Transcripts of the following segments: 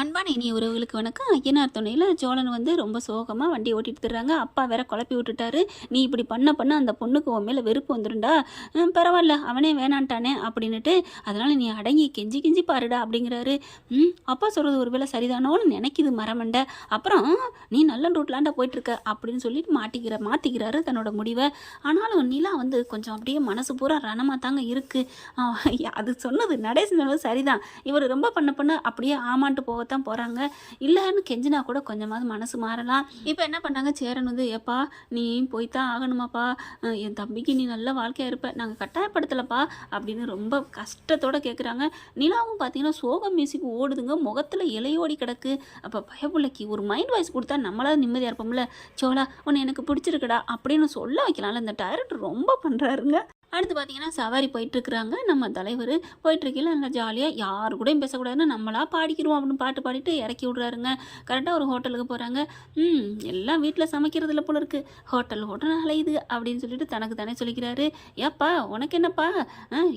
அன்பான இனிய உறவுகளுக்கு வணக்கம். ஐயனார் துணையில் சோழன் வந்து ரொம்ப சோகமாக வண்டி ஓட்டிட்டு தர்றாங்க அப்பா வேற குழப்பி விட்டுட்டாரு. நீ இப்படி பண்ண பண்ண அந்த பொண்ணுக்கு உன் மேலே வெறுப்பு வந்துருண்டா பரவாயில்ல அவனே வேணான்ட்டானே அப்படின்னுட்டு அதனால் நீ அடங்கி கெஞ்சி கெஞ்சி பாருடா அப்படிங்கிறாரு. ம் அப்பா சொல்கிறது ஒருவேளை சரிதானோன்னு நினைக்குது மரமண்டை. அப்புறம் நீ நல்ல ரூட்லாண்டா போயிட்டுருக்க அப்படின்னு சொல்லிட்டு மாட்டிக்கிற மாற்றிக்கிறாரு தன்னோட முடிவை. ஆனாலும் நிலா வந்து கொஞ்சம் அப்படியே மனசு பூரா ரணமாக தாங்க இருக்குது அது சொன்னது நடேசன் சொன்னது சரிதான். இவர் ரொம்ப பண்ண பண்ண அப்படியே ஆமான்ட்டு தான் போகிறாங்க இல்லைன்னு கெஞ்சினா கூட கொஞ்சமாவது மனசு மாறலாம். இப்போ என்ன பண்ணாங்க? சேரன் வந்து ஏப்பா நீ போய்த்தான் ஆகணுமாப்பா. என் தம்பிக்கு நீ நல்ல வாழ்க்கையாக இருப்ப. நாங்கள் கட்டாயப்படுத்தலப்பா. அப்படின்னு ரொம்ப கஷ்டத்தோடு கேட்குறாங்க நிலாவும் பார்த்தீங்கன்னா சோகம் மியூசிக் ஓடுதுங்க. முகத்தில் இலையோடி கிடக்கு. அப்போ பயபுள்ளைக்கு ஒரு மைண்ட் வாய்ஸ் கொடுத்தா நம்மளாவது நிம்மதியாக இருப்போம்ல. சோலா உன்னை எனக்கு பிடிச்சிருக்குடா. அப்படின்னு சொல்ல வைக்கலாம்ல. இந்த டைரக்டர் ரொம்ப பண்ணுறாருங்க அடுத்து பார்த்தீங்கன்னா சவாரி போயிட்டுருக்குறாங்க. நம்ம தலைவர் போயிட்டுருக்கையில் நல்லா ஜாலியாக யார் கூடயும் பேசக்கூடாதுன்னு நம்மளா பாடிக்கிறோம் அப்படின்னு பாட்டு பாடிட்டு இறக்கி விட்றாருங்க. கரெக்டாக ஒரு ஹோட்டலுக்கு போகிறாங்க ம் எல்லாம் வீட்டில் சமைக்கிறதுல போல இருக்குது ஹோட்டல் ஹோட்டல் அலையுது அப்படின்னு சொல்லிட்டு தனக்கு தானே சொல்லிக்கிறாரு. ஏப்பா உனக்கு என்னப்பா?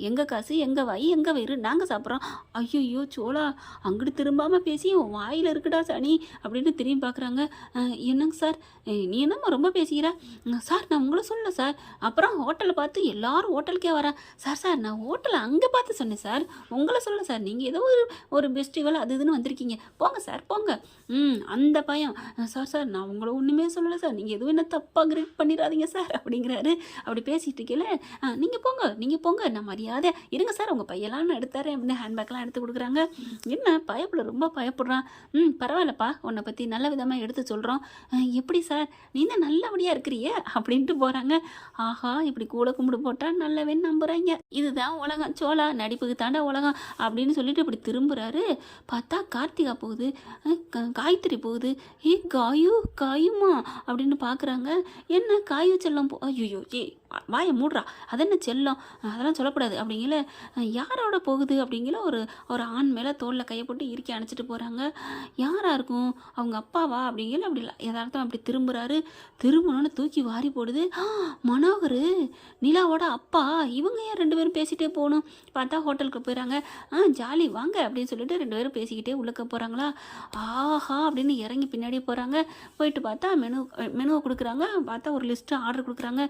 எங்கள் காசு எங்கள் வாய் எங்கள் வயிறு? நாங்கள் சாப்பிட்றோம். ஐயோ சோழா அங்கிட்டு திரும்பாமல் பேசி உன் வாயில் இருக்குடா சனி அப்படின்னு திரும்பி பார்க்குறாங்க என்னங்க சார்? நீ என்னம்மா ரொம்ப பேசுகிற? சார் நான் உங்களை சொல்ல சார். அப்புறம் ஹோட்டலை பார்த்து எல்லாரும் ஹோட்டலுக்கே வரேன் சார் சார் நான் ஹோட்டலை அங்கே பார்த்து சொன்னேன் சார். உங்களை சொல்லலை சார். நீங்கள் ஏதோ ஒரு ஒரு ஃபெஸ்டிவல் அது இதுன்னு வந்திருக்கீங்க. போங்க சார் போங்க. ம் அந்த பயம். சார் சார் நான் உங்களை ஒன்றுமே சொல்லலை சார். நீங்கள் எதுவும் என்ன தப்பாக கிரேட் பண்ணிடாதீங்க சார் அப்படிங்கிறாரு. அப்படி பேசிகிட்டு இருக்கல நீங்கள் போங்க நீங்கள் போங்க. நான் மரியாதை. இருங்க சார் உங்கள் பையெல்லாம் எடுத்தாரு அப்படின்னு ஹேண்ட்பேக்லாம் எடுத்து கொடுக்குறாங்க. என்ன பயப்பட ரொம்ப பயப்படுறான். ம் பரவாயில்லப்பா. உன்னை பற்றி நல்ல விதமாக எடுத்து சொல்கிறோம் எப்படி சார்? நீ தான் நல்லபடியாக இருக்கிறியே? அப்படின்ட்டு போகிறாங்க ஆஹா இப்படி கூட கும்பிடு போட்டால் நல்லவன் நம்புகிறாங்க இதுதான் உலகம். சோழா நடிப்புக்கு தாண்டா உலகம் அப்படின்னு சொல்லிட்டு இப்படி திரும்புகிறாரு பார்த்தா கார்த்திகா போகுது. அஹ் காயத்ரி போகுது. ஏ காயு காயுமா அப்படின்னு பார்க்குறாங்க என்ன காயு செல்லம் போ ஐயோ ஏ வாயை மூடுறா. அது என்ன செல்லம்? அதெல்லாம் சொல்லக்கூடாது. அப்படிங்கல யாரோட போகுது? அப்படிங்கிற ஒரு ஒரு ஆண் மேலே தோளில் கையை போட்டு இறுக்கி அணைச்சிட்டு போகிறாங்க யாராக இருக்கும்? அவங்க அப்பாவா? அப்படிங்கிற அப்படி எதார்த்தம் அப்படி திரும்புகிறாரு திரும்பணும்னு தூக்கி வாரி போடுது. மனோகர் நிலாவோட அப்பா இவங்க ஏன் ரெண்டு பேரும் பேசிகிட்டே போகணும்? பார்த்தா ஹோட்டலுக்கு போயிடறாங்க ஆ ஜாலி வாங்க. அப்படின்னு சொல்லிட்டு ரெண்டு பேரும் பேசிக்கிட்டே உள்ளக்க போகிறாங்களா ஆஹா அப்படின்னு இறங்கி பின்னாடி போகிறாங்க போயிட்டு பார்த்தா மெனு மெனுவை கொடுக்குறாங்க. பார்த்தா ஒரு லிஸ்ட்டு ஆர்டர் கொடுக்குறாங்க.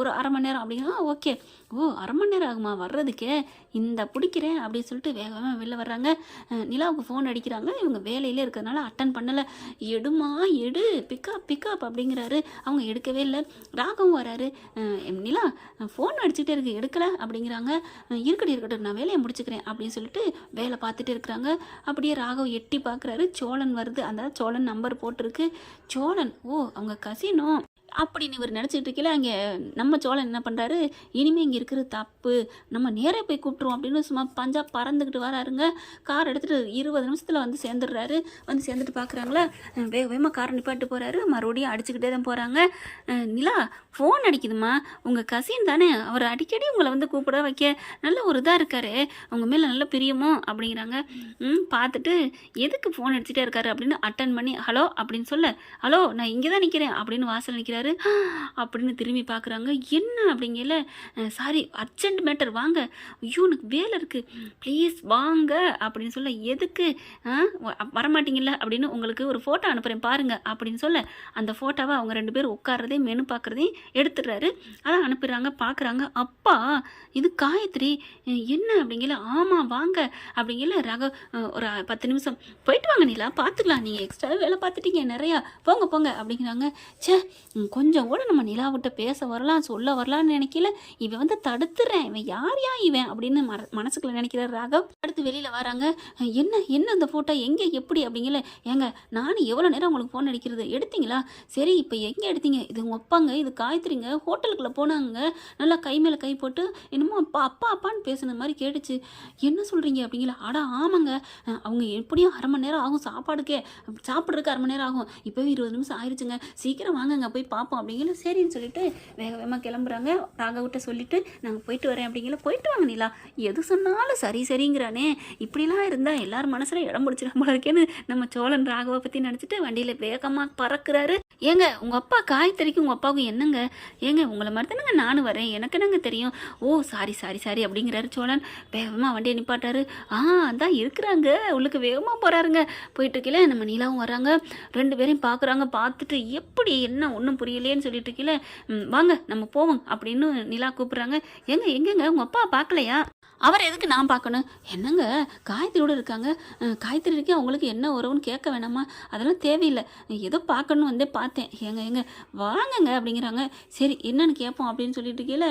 ஒரு அரை அரை மணி நேரம் அப்படின்னா ஓகே. ஓ அரை மணி நேரம் ஆகுமா? வர்றதுக்கே? இந்த பிடிக்கிறேன் அப்படின்னு சொல்லிட்டு வேகமாக வெளில வர்றாங்க. நிலாவுக்கு ஃபோன் அடிக்கிறாங்க. இவங்க வேலையிலே இருக்கிறதுனால அட்டன் பண்ணலை. எடுமா எடு. பிக்கப் பிக்கப் அப்படிங்கிறாரு. அவங்க எடுக்கவே இல்லை. ராகவும் வராரு. நிலா ஃபோன் அடிச்சுட்டே இருக்கு. எடுக்கலை? அப்படிங்கிறாங்க. இருக்கட்டும் இருக்கட்டும். நான் வேலையை முடிச்சுக்கிறேன் அப்படின்னு சொல்லிட்டு வேலை பார்த்துட்டு இருக்கிறாங்க. அப்படியே ராகவ் எட்டி பார்க்குறாரு. சோழன் வருது. அந்த சோழன் நம்பர் போட்டிருக்கு. சோழன் ஓ அவங்க கசினோ அப்படின்னு இவர் நினச்சிட்டு இருக்கல அங்கே நம்ம சோழன் என்ன பண்ணுறாரு இனிமேல் இங்கே இருக்கிற தப்பு. நம்ம நேராக போய் கூப்பிட்ருவோம் அப்படின்னு சும்மா பஞ்சா பறந்துக்கிட்டு வராருங்க. கார் எடுத்துகிட்டு இருபது நிமிஷத்தில் வந்து சேர்ந்துடுறாரு. வந்து சேர்ந்துட்டு பார்க்குறாங்களா வேக வேகமாக கார் நிப்பாட்டு போகிறாரு மறுபடியும் அடிச்சுக்கிட்டே தான் போகிறாங்க நிலா ஃபோன் அடிக்குதுமா உங்கள் கசின் தானே. அவர் அடிக்கடி உங்களை வந்து கூப்பிட வைக்க. நல்ல ஒரு இதாக இருக்காரு. உங்கள் மேலே நல்ல பிரியமோ? அப்படிங்கிறாங்க. ம் பார்த்துட்டு எதுக்கு ஃபோன் அடிச்சுட்டே இருக்காரு அப்படின்னு அட்டன் பண்ணி ஹலோ அப்படின்னு சொல்ல. ஹலோ நான் இங்கே தான் நிற்கிறேன் அப்படின்னு வாசல் நிற்கிறேன் அப்படின்னு திரும்பி பார்க்குறாங்க என்ன அப்படிங்கல சாரி அர்ஜென்ட் மேட்டர் வாங்க. ஐயோ எனக்கு வேலை இருக்குது ப்ளீஸ் வாங்க. அப்படின்னு சொல்ல எதுக்கு ஆ, வரமாட்டீங்கல்ல அப்படின்னு உங்களுக்கு ஒரு ஃபோட்டோ அனுப்புகிறேன் பாருங்கள் அப்படின்னு சொல்ல அந்த ஃபோட்டோவை அவங்க ரெண்டு பேரும் உட்காரதையும் மெனு பார்க்குறதையும் எடுத்துடுறாரு. அதான் அனுப்பிடுறாங்க பார்க்குறாங்க அப்பா இது காயத்ரி என்ன அப்படிங்கல ஆமாம் வாங்க. அப்படிங்கல ரக ஒரு பத்து நிமிஷம். போயிட்டு வாங்க நீலா பார்த்துக்கலாம் நீங்கள் எக்ஸ்ட்ரா வேலை பார்த்துட்டீங்க நிறையா. போங்க போங்க அப்படிங்கிறாங்க. சே கொஞ்சம் கூட நம்ம நிலாவிட்ட பேச வரலாம் சொல்ல வரலாம்னு நினைக்கல. இவன் வந்து தடுத்துறேன். இவன் யார் யா இவன் அப்படின்னு மர மனசுக்குள்ள நினைக்கிறார் ராகவ். அடுத்து வெளியில் வராங்க. என்ன என்ன அந்த ஃபோட்டோ எங்கே எப்படி அப்படிங்கல. ஏங்க நானும் எவ்வளோ நேரம் உங்களுக்கு ஃபோன் அடிக்கிறது? எடுத்தீங்களா? சரி இப்போ எங்கே எடுத்தீங்க? இது உங்கள் அப்பாங்க இது காய்த்திரிங்க ஹோட்டலுக்குள்ளே போனாங்க. நல்லா கை மேலே கை போட்டு என்னமோ அப்பா அப்பா அப்பான்னு பேசுன மாதிரி கேட்டுச்சு. என்ன சொல்கிறீங்க அப்படிங்களா அடா ஆமாங்க. அவங்க எப்படியும் அரை மணி நேரம் ஆகும் சாப்பாடுக்கே. சாப்பிட்றதுக்கு அரை மணி நேரம் ஆகும். இப்போவே இருபது நிமிஷம் ஆயிடுச்சுங்க சீக்கிரம் வாங்கங்க. போய் பா பார்ப்போம் அப்படிங்கிற சரின்னு சொல்லிட்டு வேக வேகமாக கிளம்புறாங்க. ராகவிட்ட சொல்லிட்டு நாங்கள் போயிட்டு வரேன் அப்படிங்கிற போயிட்டு வாங்க நிலா. எது சொன்னாலும் சரி சரிங்கிறானே. இப்படிலாம் இருந்தால் எல்லார் மனசில் இடம் பிடிச்சிட போல இருக்கேன்னு நம்ம சோழன் ராகவை பற்றி நினச்சிட்டு வண்டியில் வேகமாக பறக்குறாரு. ஏங்க உங்கள் அப்பா காய்த்தறிக்கும் உங்கள் அப்பாவுக்கும் என்னங்க? ஏங்க உங்களை மாதிரி தானேங்க நானும் வரேன். எனக்கு என்னங்க தெரியும்? ஓ சாரி சாரி சாரி அப்படிங்கிறாரு சோழன். வேகமாக வண்டியை நிப்பாட்டாரு. ஆ அதான் இருக்கிறாங்க. உள்ளுக்கு வேகமாக போகிறாருங்க போயிட்டு இருக்கல நம்ம நிலாவும் வராங்க ரெண்டு பேரையும் பார்க்குறாங்க பார்த்துட்டு எப்படி என்ன ஒன்றும் புரியலையேன்னு சொல்லிட்டு இருக்கையில வாங்க நம்ம போவோம் அப்படின்னு நிலா கூப்பிட்றாங்க. ஏங்க எங்கங்க? உங்கள் அப்பா பார்க்கலையா? அவர் எதுக்கு நான் பார்க்கணும்? என்னங்க? காயத்ரியோட இருக்காங்க. அஹ், இருக்கே அவங்களுக்கு என்ன உறவுன்னு கேட்க வேணாமா? அதெல்லாம் தேவையில்லை. ஏதோ பார்க்கணும் வந்தே பார்த்தேன். ஏங்க எங்க வாங்கங்க அப்படிங்கிறாங்க. சரி என்னன்னு கேட்போம் அப்படின்னு சொல்லிட்டு கீழே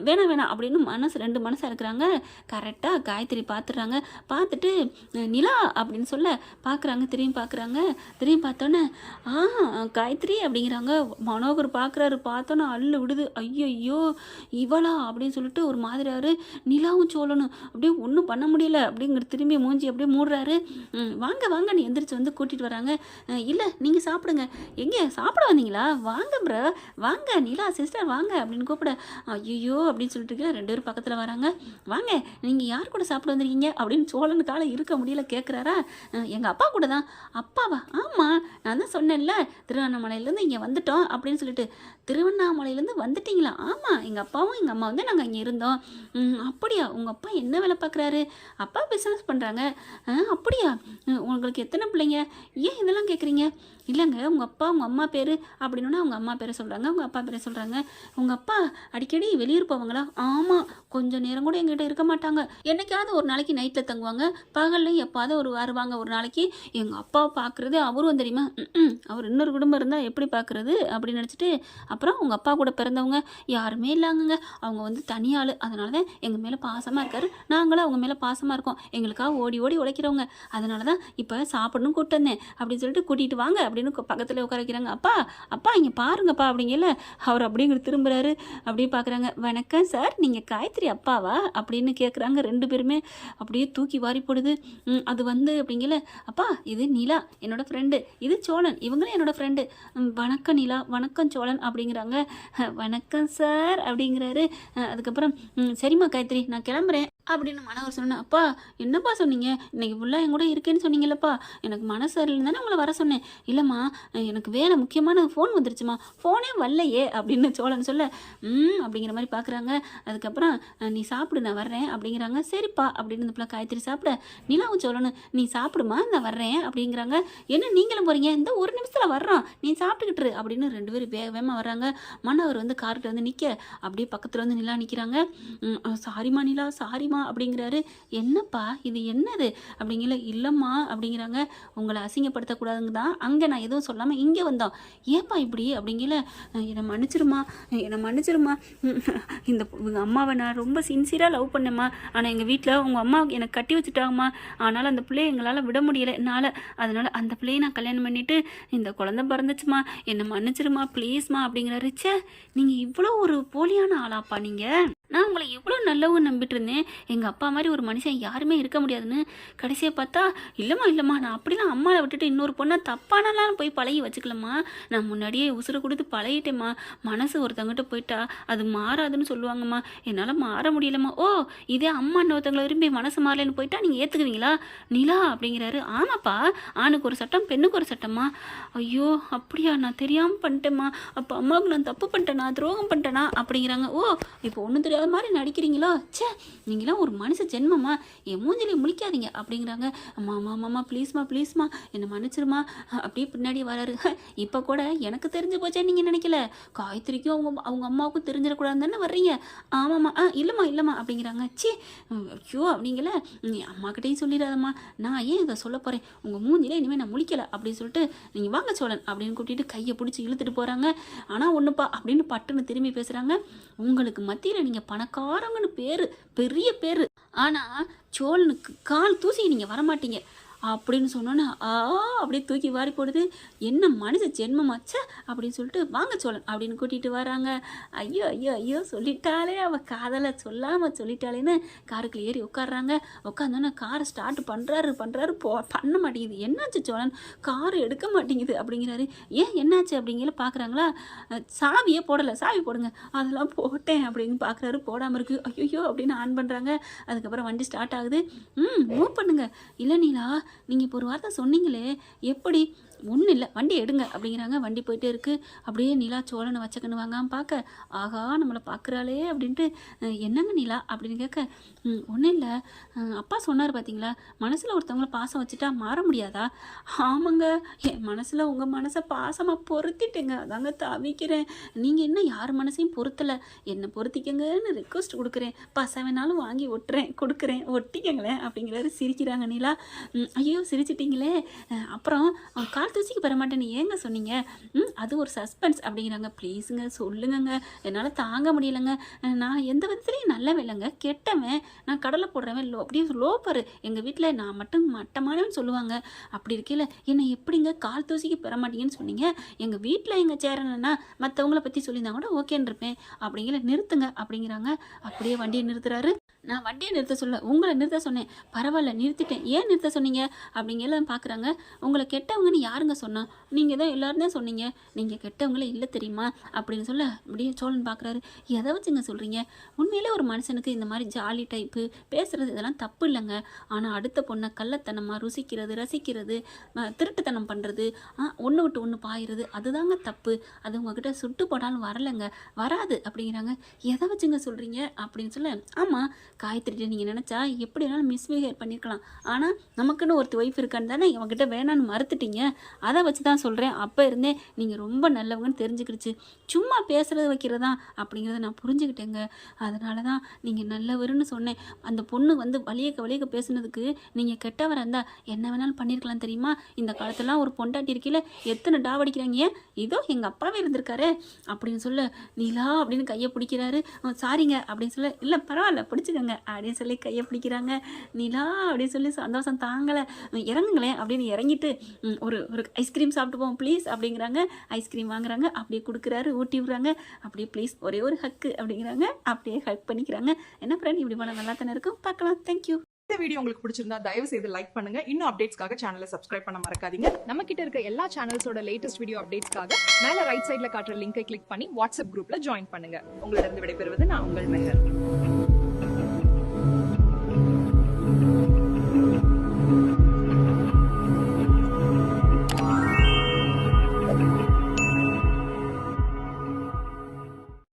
வேணாம் வேணாம் அப்படின்னு மனசு ரெண்டு மனசாக இருக்கிறாங்க. கரெக்டாக காயத்ரி பார்த்துடுறாங்க. பார்த்துட்டு நிலா அப்படின்னு சொல்ல பார்க்குறாங்க. திரும்பி பார்க்குறாங்க. திரும்பி பார்த்தோன்னே ஆ காயத்ரி அப்படிங்கிறாங்க. மனோகர் பார்க்குறாரு பார்த்தோன்னே அள்ளு விடுது. ஐயோ இவளா? அப்படின்னு சொல்லிட்டு ஒரு மாதிரியாரு நிலாவும் சோழனும். அப்படியே ஒன்றும் பண்ண முடியல அப்படிங்கிற திரும்பி மூஞ்சி அப்படியே மூடுறாரு. ம், வாங்க வாங்க நீ எந்திரிச்சு வந்து கூட்டிகிட்டு வராங்க. இல்லை நீங்கள் சாப்பிடுங்க. எங்கே சாப்பிட வந்தீங்களா? வாங்க ப்ரோ வாங்க நிலா சிஸ்டர் வாங்க அப்படின்னு கூப்பிட. ஐயோ அப்படின்னு சொல்லிட்டு ரெண்டு பேரும் பக்கத்தில் வராங்க. வாங்க நீங்கள் யார் கூட சாப்பிட வந்திருக்கீங்க? அப்படின்னு சோழனுக்கால இருக்க முடியல கேட்குறாரா எங்கள் அப்பா கூட தான் அப்பாவா? ஆமாம் நான் தான் சொன்னேன்ல திருவண்ணாமலையிலேருந்து இங்கே வந்துட்டோம். அப்படின்னு சொல்லிட்டு திருவண்ணாமலையிலேருந்து வந்துட்டிங்களா? ஆமாம் எங்கள் அப்பாவும் எங்கள் அம்மா வந்து நாங்கள் இங்கே இருந்தோம். அப்படியா? உங்கள் அப்பா என்ன வேலை பார்க்குறாரு? அப்பா பிஸ்னஸ் பண்ணுறாங்க அப்படியா? உங்களுக்கு எத்தனை பிள்ளைங்க? ஏன் இதெல்லாம் கேட்குறீங்க இல்லைங்க உங்கள் அப்பா உங்கள் அம்மா பேர் அப்படின்னா அவங்க அம்மா பேரை சொல்கிறாங்க உங்கள் அப்பா பேரை சொல்கிறாங்க உங்கள் அப்பா அடிக்கடி வெளியூர் போவாங்களா? ஆமாம் கொஞ்சம் நேரம் கூட எங்கிட்ட இருக்க மாட்டாங்க. என்னைக்காவது ஒரு நாளைக்கு நைட்டில் தங்குவாங்க. பகல்லையும் எப்பாவது ஒரு வருவாங்க ஒரு நாளைக்கு எங்கள் அப்பாவை பார்க்குறது அவரும் தெரியுமா? அவர் இன்னொரு குடும்பம் இருந்தால் எப்படி பார்க்குறது? அப்படி அப்படின்னு நினச்சிட்டு அப்புறம் உங்கள் அப்பா கூட பிறந்தவங்க யாருமே இல்லாங்கங்க. அவங்க வந்து தனியாள் அதனால தான் எங்கள் மேலே பாசமாக இருக்காரு. நாங்களும் அவங்க மேலே பாசமாக இருக்கோம். எங்களுக்காக ஓடி ஓடி உழைக்கிறவங்க. அதனால தான் இப்போ சாப்பிடணும் கூப்பிட்டு வந்தேன். அப்படின்னு சொல்லிட்டு கூட்டிகிட்டு வாங்க அப்படின்னு பக்கத்தில் உட்கார வைக்கிறாங்க. அப்பா அப்பா இங்கே பாருங்கப்பா அப்படிங்கல. அவர் அப்படிங்கிற திரும்புகிறாரு அப்படியே பார்க்குறாங்க வணக்கம் சார் நீங்கள் காயத்ரி அப்பாவா? அப்படின்னு கேட்குறாங்க ரெண்டு பேருமே அப்படியே தூக்கி வாரி போடுது. அது வந்து அப்படிங்கல. அப்பா இது நிலா என்னோட ஃப்ரெண்டு இது சோழன். இவங்களும் என்னோட ஃப்ரெண்டு வணக்கம் நிலா. வணக்கம் சோழன் அப்படிங்கிறாங்க. வணக்கம் சார் அப்படிங்கிறாரு. அதுக்கப்புறம் சரிம்மா காயத்ரி நான் கிளம்புறேன். அப்படின்னு மனவர் சொன்னேன். அப்பா என்னப்பா சொன்னீங்க? இன்னைக்கு ஃபுல்லாக என் கூட இருக்கேன்னு சொன்னீங்களப்பா எனக்கு மனசு சரியில்லை தானே உங்களை வர சொன்னேன். இல்லைம்மா எனக்கு வேலை முக்கியமான ஃபோன் வந்துருச்சுமா. ஃபோனே வரலையே அப்படின்னு சோழன் சொல்ல ம் அப்படிங்கிற மாதிரி பார்க்குறாங்க அதுக்கப்புறம் நீ சாப்பிடு நான் வர்றேன் அப்படிங்கிறாங்க. சரிப்பா அப்படின்னு இந்த பிள்ளை காய்கறி சாப்பிட நிலாவும் சோழனு நீ சாப்பிடுமா? நான் வர்றேன் அப்படிங்கிறாங்க. என்ன நீங்களும் போகிறீங்க இந்த ஒரு நிமிஷத்தில் வர்றோம். நீ சாப்பிட்டுக்கிட்டு அப்படின்னு ரெண்டு பேரும் வேக வேகமாக வர்றாங்க. மன்னவர் வந்து கார்கிட்ட வந்து நிற்க அப்படியே பக்கத்தில் வந்து நிலா நிற்கிறாங்க சாரிமா நிலா சாரிமா அப்படிங்கிறாரு. என்னப்பா இது என்னது? அப்படிங்கல இல்லைம்மா அப்படிங்கிறாங்க. உங்களை அசிங்கப்படுத்தக்கூடாதுங்க தான் அங்கே நான் எதுவும் சொல்லாமல் இங்கே வந்தோம். ஏப்பா இப்படி? அப்படிங்கல என்னை மன்னிச்சிருமா என்னை மன்னிச்சிருமா. இந்த உங்கள் அம்மாவை நான் ரொம்ப சின்சியராக லவ் பண்ணேம்மா. ஆனால் எங்கள் வீட்டில் உங்கள் அம்மா எனக்கு கட்டி வச்சுட்டாங்கம்மா. ஆனால் அந்த பிள்ளைய எங்களால் விட முடியலை என்னால். அதனால் அந்த பிள்ளையை நான் கல்யாணம் பண்ணிவிட்டு இந்த குழந்தை பிறந்துச்சுமா என்னை மன்னிச்சிருமா ப்ளீஸ்மா அப்படிங்கிறாரு. ச்சே நீங்கள் இவ்வளோ ஒரு போலியான ஆளாப்பா நீங்கள் நான் உங்களை எவ்வளோ நல்லவங்க நம்பிட்டு இருந்தேன் எங்கள் அப்பா மாதிரி ஒரு மனுஷன் யாருமே இருக்க முடியாதுன்னு கடைசியாக பார்த்தா இல்லைம்மா இல்லைம்மா நான் அப்படிலாம் அம்மாவை விட்டுட்டு இன்னொரு பொண்ணை தப்பானலாம் போய் பழகி வச்சுக்கலம்மா. நான் முன்னாடியே உசுறு கொடுத்து பழகிட்டேம்மா. மனசு ஒருத்தங்கிட்ட போயிட்டா அது மாறாதுன்னு சொல்லுவாங்கம்மா. என்னால் மாற முடியலம்மா. ஓ இதே அம்மா இன்னொருத்தங்களை விரும்பி மனசு மாறலன்னு போயிட்டா நீங்கள் ஏற்றுக்குவீங்களா நிலா அப்படிங்கிறாரு. ஆமாப்பா ஆணுக்கு ஒரு சட்டம் பெண்ணுக்கு ஒரு சட்டம்மா. ஐயோ அப்படியா நான் தெரியாமல் பண்ணிட்டேம்மா. அப்போ அம்மாவுக்கு நான் தப்பு பண்ணிட்டேனா துரோகம் பண்ணிட்டேனா அப்படிங்கிறாங்க. ஓ இப்போ ஒன்றும் தெரியாது மாதிரி நடிக்கிறீங்களா? சே நீங்களாம் ஒரு மனுஷ ஜென்மம்மா என் மூஞ்சிலே முழிக்காதீங்க. அப்படிங்கிறாங்க. அம்மா அம்மா அம்மாம்மா ப்ளீஸ்மா ப்ளீஸ்மா என்னை மன்னிச்சிருமா? அப்படியே பின்னாடி வராரு. இப்போ கூட எனக்கு தெரிஞ்சு போச்சே நீங்கள் நினைக்கல. காயத்ரிக்கும் அவங்க அவங்க அம்மாவுக்கும் தெரிஞ்சிடக்கூடாதுன்னு தானே வர்றீங்க. ஆமாம்மா. ஆ இல்லைம்மா இல்லைம்மா அப்படிங்கிறாங்க. ச்சே ஐயோ அப்படிங்கல நீ அம்மாக்கிட்டையும் சொல்லிடாதம்மா. நான் ஏன் இதை சொல்ல போகிறேன் உங்கள் மூஞ்சிலே இனிமேல் நான் முழிக்கல. அப்படின்னு சொல்லிட்டு நீங்கள் வாங்க சோழன் அப்படின்னு கூட்டிகிட்டு கையை பிடிச்சி இழுத்துட்டு போகிறாங்க ஆனால் ஒன்றுப்பா அப்படின்னு பட்டுன்னு திரும்பி பேசுகிறாங்க உங்களுக்கு மத்தியில் நீங்கள் பணக்காரங்கன்னு பேர் பெரிய பேர். ஆனால் சோழனுக்கு கால் தூசி நீங்கள் வரமாட்டீங்க. அப்படின்னு சொன்னோன்னே ஆ அப்படியே தூக்கி வாரி போடுது. என்ன மனுஷ ஜென்மமாச்சே அப்படின்னு சொல்லிட்டு வாங்க சோழன் அப்படின்னு கூட்டிகிட்டு வராங்க. ஐயோ ஐயோ ஐயோ சொல்லிட்டாலே அவள் காதலை சொல்லாமல் சொல்லிட்டாலேன்னு காருக்குள்ள ஏறி உட்காடுறாங்க உட்காந்தோன்னே காரை ஸ்டார்ட் பண்ணுறாரு பண்ணுறாரு போ பண்ண மாட்டேங்குது. என்னாச்சு சோழன்? கார் எடுக்க மாட்டேங்குது அப்படிங்கிறாரு. ஏன் என்னாச்சு அப்படிங்கிற பார்க்குறாங்களா சாவியே போடலை சாவி போடுங்க. அதெல்லாம் போட்டேன் அப்படின்னு பார்க்குறாரு போடாமல் இருக்குது ஐயோ அப்படின்னு ஆன் பண்ணுறாங்க அதுக்கப்புறம் வண்டி ஸ்டார்ட் ஆகுது. ம் மூவ் பண்ணுங்க. இல்லை நீலா நீங்கள் இப்போ ஒரு வார்த்தை சொன்னீங்களே எப்படி ஒன்றும் இல்லை வண்டி எடுங்க அப்படிங்கிறாங்க. வண்டி போயிட்டே இருக்கு. அப்படியே நிலா சோழனை வச்சக்கன்னு வாங்காம பார்க்க. ஆகா நம்மளை பார்க்குறாளே அப்படின்ட்டு என்னங்க நிலா? அப்படின்னு கேட்க ஒன்றும் இல்லை. அப்பா சொன்னார் பார்த்தீங்களா மனசில் ஒருத்தவங்கள பாசம் வச்சுட்டா மாற முடியாதா? ஆமாங்க என் மனசில் உங்கள் மனசை பாசமாக பொருத்திட்டேங்க. அதாங்க தவிக்கிறேன். நீங்கள் என்ன யார் மனசையும் பொருத்தலை. என்னை பொருத்திக்கங்கன்னு ரிக்வஸ்ட் கொடுக்குறேன். பச வேணாலும் வாங்கி ஒட்டுறேன் கொடுக்குறேன். ஒட்டிக்கங்களேன் அப்படிங்கிறாரு. சிரிக்கிறாங்க நிலா. ஐயோ சிரிச்சிட்டிங்களே. அப்புறம் கார் கால் தூசிக்கு வர மாட்டேன்னு ஏங்க சொன்னீங்க? ம் அது ஒரு சஸ்பென்ஸ் அப்படிங்கிறாங்க. ப்ளீஸுங்க சொல்லுங்கங்க. என்னால் தாங்க முடியலைங்க. நான் எந்த விதத்துலையும் நல்லவன் இல்லைங்க. கெட்டவன். நான் கடலை போடுறவன். லோ அப்படியே லோப்பர் எங்கள் வீட்டில் நான் மட்டும் மட்டமானவன் சொல்லுவாங்க. அப்படி இருக்கையில் என்னை எப்படிங்க கால் தூசிக்கு பெற மாட்டீங்கன்னு சொன்னீங்க எங்கள் வீட்டில் எங்கள் சேரணுன்னா மற்றவங்கள பற்றி சொல்லியிருந்தா கூட ஓகேன்னு இருப்பேன். அப்படிங்கிற நிறுத்துங்க அப்படிங்கிறாங்க. அப்படியே வண்டியை நிறுத்துறாரு. நான் வண்டியை நிறுத்த சொல்ல உங்களை நிறுத்த சொன்னேன். பரவாயில்ல நிறுத்திட்டேன். ஏன் நிறுத்த சொன்னீங்க? அப்படிங்கெல்லாம் பார்க்குறாங்க உங்களை கெட்டவங்கன்னு யாருங்க சொன்னா? நீங்கள் தான் எல்லோரும் தான் சொன்னீங்க. நீங்கள் கெட்டவங்களே இல்லை தெரியுமா? அப்படின்னு சொல்ல அப்படியே சோழன் பார்க்குறாரு எதை வச்சுங்க சொல்கிறீங்க உண்மையிலே ஒரு மனுஷனுக்கு இந்த மாதிரி ஜாலி டைப்பு பேசுகிறது இதெல்லாம் தப்பு இல்லைங்க. ஆனால் அடுத்த பொண்ணை கள்ளத்தனமாக ருசிக்கிறது ரசிக்கிறது திருட்டுத்தனம் பண்ணுறது ஒன்று விட்டு ஒன்று பாயிறது அதுதாங்க தப்பு. அது உங்ககிட்ட சுட்டு போட்டாலும் வரலைங்க. வராது. அப்படிங்கிறாங்க. எதை வச்சுங்க சொல்கிறீங்க அப்படின்னு சொல்ல ஆமாம் காயத்ரிட்ட நீங்கள் நினச்சா எப்படி வேணாலும் மிஸ்பிஹேவ் பண்ணியிருக்கலாம் ஆனால் நமக்குன்னு ஒருத்தர் ஒய்ஃப் இருக்கான்னு தானே இவங்ககிட்ட வேணான்னு மறுத்துட்டீங்க. அதை வச்சு தான் சொல்கிறேன் அப்போ இருந்தே நீங்கள் ரொம்ப நல்லவங்கன்னு தெரிஞ்சுக்கிடுச்சு. சும்மா பேசுகிறது வைக்கிறதா அப்படிங்கிறத நான் புரிஞ்சுக்கிட்டேங்க. அதனால தான் நீங்கள் நல்லவருன்னு சொன்னேன். அந்த பொண்ணு வந்து வலியக்க வலியக்க பேசுனதுக்கு நீங்கள் கெட்டவராக இருந்தால் என்ன வேணாலும் பண்ணியிருக்கலாம் தெரியுமா? இந்த காலத்துலாம் ஒரு பொண்டாட்டி இருக்கையில் எத்தனை டாவடிக்கிறாங்க இதோ எங்கள் அப்பாவே இருந்திருக்காரு. அப்படின்னு சொல்ல நீலா அப்படின்னு கையை பிடிக்கிறாரு. சாரிங்க அப்படின்னு சொல்ல இல்லை பரவாயில்ல பிடிச்சிக்கோங்க. அப்படின்னு சொல்லி கையை பிடிக்கிறாங்க. நிலா அப்படின்னு சொல்லி சந்தோஷம் தாங்கலை. இறங்குங்களேன் அப்படின்னு இறங்கிட்டு ஒரு ஒரு ஐஸ்கிரீம் சாப்பிட்டு போவோம் ப்ளீஸ் அப்படிங்கிறாங்க. ஐஸ்கிரீம் வாங்குறாங்க. அப்படியே கொடுக்குறாரு ஊட்டி விடுறாங்க. அப்படியே ப்ளீஸ் ஒரே ஒரு ஹக்கு அப்படிங்கிறாங்க. அப்படியே ஹக் பண்ணிக்கிறாங்க. என்ன ஃப்ரெண்ட் இப்படி பண்ண நல்லா தானே இருக்கும்? பார்க்கலாம். தேங்க்யூ இந்த வீடியோ உங்களுக்கு பிடிச்சிருந்தா தயவு செய்து லைக் பண்ணுங்க. இன்னும் அப்டேட்ஸ்க்காக சேனலை சப்ஸ்கிரைப் பண்ண மறக்காதீங்க. நம்ம கிட்ட இருக்க எல்லா சேனல்ஸோட லேட்டஸ்ட் வீடியோ அப்டேட்ஸ்க்காக மேல ரைட் சைடில் காட்டுற லிங்கை கிளிக் பண்ணி வாட்ஸ்அப் குரூப்ல ஜாயின் பண்ணுங்க. உங்களிடம் விடைபெறுவது நான் உங்கள் மெஹர்.